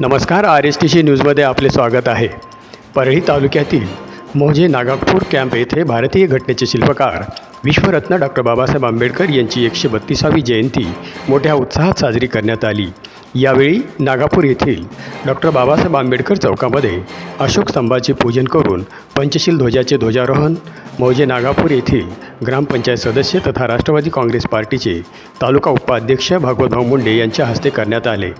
नमस्कार R S T C न्यूजमध्ये आपले स्वागत आहे. परळी तालुक्यातील मोजे नागापूर कॅम्प येथे भारतीय घटनेचे शिल्पकार विश्वरत्न डॉक्टर बाबासाहेब आंबेडकर यांची एकशे बत्तीसावी जयंती मोठ्या उत्साहात साजरी करण्यात आली. यावेळी नागापूर येथील डॉक्टर बाबासाहेब आंबेडकर चौकामध्ये अशोक स्तंभाचे पूजन करून पंचशील ध्वजाचे ध्वजारोहण मौजे नागापूर येथील ग्रामपंचायत सदस्य तथा राष्ट्रवादी काँग्रेस पार्टीचे तालुका उपाध्यक्ष भागवतभाऊ मुंडे यांच्या हस्ते करण्यात आले.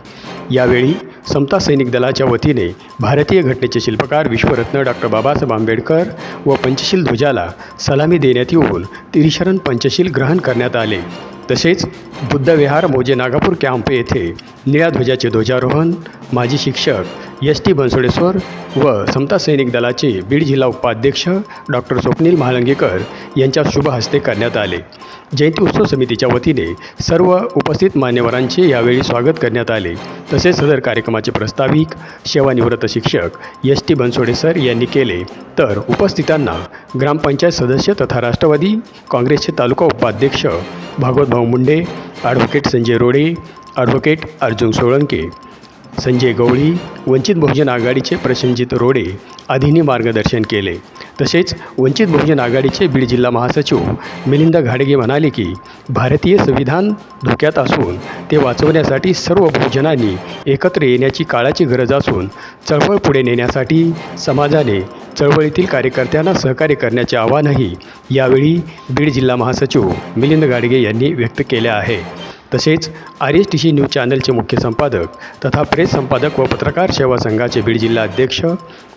यावेळी समता सैनिक दलाच्या वतीने भारतीय घटनेचे शिल्पकार विश्वरत्न डॉक्टर बाबासाहेब आंबेडकर व पंचशील ध्वजाला सलामी देण्यात येऊन तिरिशरण पंचशील ग्रहण करण्यात आले. तसेच बुद्धविहार मोजे नागापूर कॅम्प येथे निळ्या ध्वजाचे ध्वजारोहण माजी शिक्षक एस टी बनसोडेश्वर व समता सैनिक दलाचे बीड जिल्हा उपाध्यक्ष डॉक्टर स्वप्नील महालंगेकर यांच्या शुभ हस्ते करण्यात आले. जयंती उत्सव समितीच्या वतीने सर्व उपस्थित मान्यवरांचे यावेळी स्वागत करण्यात आले. तसेच सदर कार्यक्रमाचे प्रस्ताविक सेवानिवृत्त शिक्षक एस टी बनसोडे सर यांनी केले. तर उपस्थितांना ग्रामपंचायत सदस्य तथा राष्ट्रवादी काँग्रेसचे तालुका उपाध्यक्ष भागवतभाऊ मुंडे ॲडव्होकेट संजय रोडे ॲडव्होकेट अर्जुन सोळंके संजय गवळी वंचित बहुजन आघाडीचे प्रशंजित रोडे आदींनी मार्गदर्शन केले. तसेच वंचित बहुजन आघाडीचे बीड जिल्हा महासचिव मिलिंद घाडगे म्हणाले की भारतीय संविधान धोक्यात असून ते वाचवण्यासाठी सर्व बहुजनांनी एकत्र येण्याची काळाची गरज असून चळवळ पुढे नेण्यासाठी समाजाने चळवळीतील कार्यकर्त्यांना सहकार्य करण्याचे आवाहनही यावेळी बीड जिल्हा महासचिव मिलिंद गाडगे यांनी व्यक्त केले आहे. तसेच R S T C news चॅनलचे मुख्य संपादक तथा प्रेस संपादक व पत्रकार सेवा संघाचे बीड जिल्हा अध्यक्ष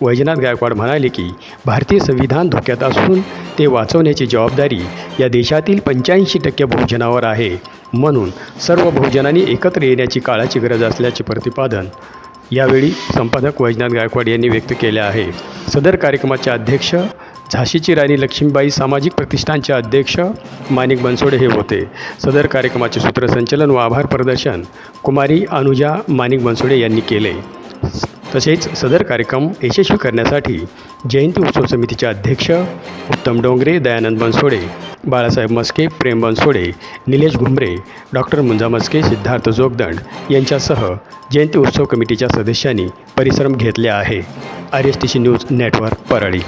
वैजनाथ गायकवाड म्हणाले की भारतीय संविधान धोक्यात असून ते वाचवण्याची जबाबदारी या देशातील पंच्याऐंशी टक्के बहुजनावर आहे. म्हणून सर्व बहुजनांनी एकत्र येण्याची काळाची गरज असल्याचे प्रतिपादन यावेळी संपादक वैजनाथ गायकवाड यांनी व्यक्त केले आहे. सदर कार्यक्रमाचे अध्यक्ष झाशीची राणी लक्ष्मीबाई सामाजिक प्रतिष्ठानचे अध्यक्ष माणिक बनसोडे हे होते. सदर कार्यक्रमाचे सूत्रसंचलन व आभार प्रदर्शन कुमारी अनुजा माणिक बनसोडे यांनी केले. तसेच सदर कार्यक्रम यशस्वी करण्यासाठी जयंती उत्सव समितीचे अध्यक्ष उत्तम डोंगरे दयानंद बनसोडे बाळासाहेब मस्के प्रेम बनसोडे निलेश घुमरे डॉक्टर मुंजा मस्के सिद्धार्थ जोगदंड यांच्यासह जयंती उत्सव कमिटीच्या सदस्यांनी परिश्रम घेतले आहे. R S T C news network Parli.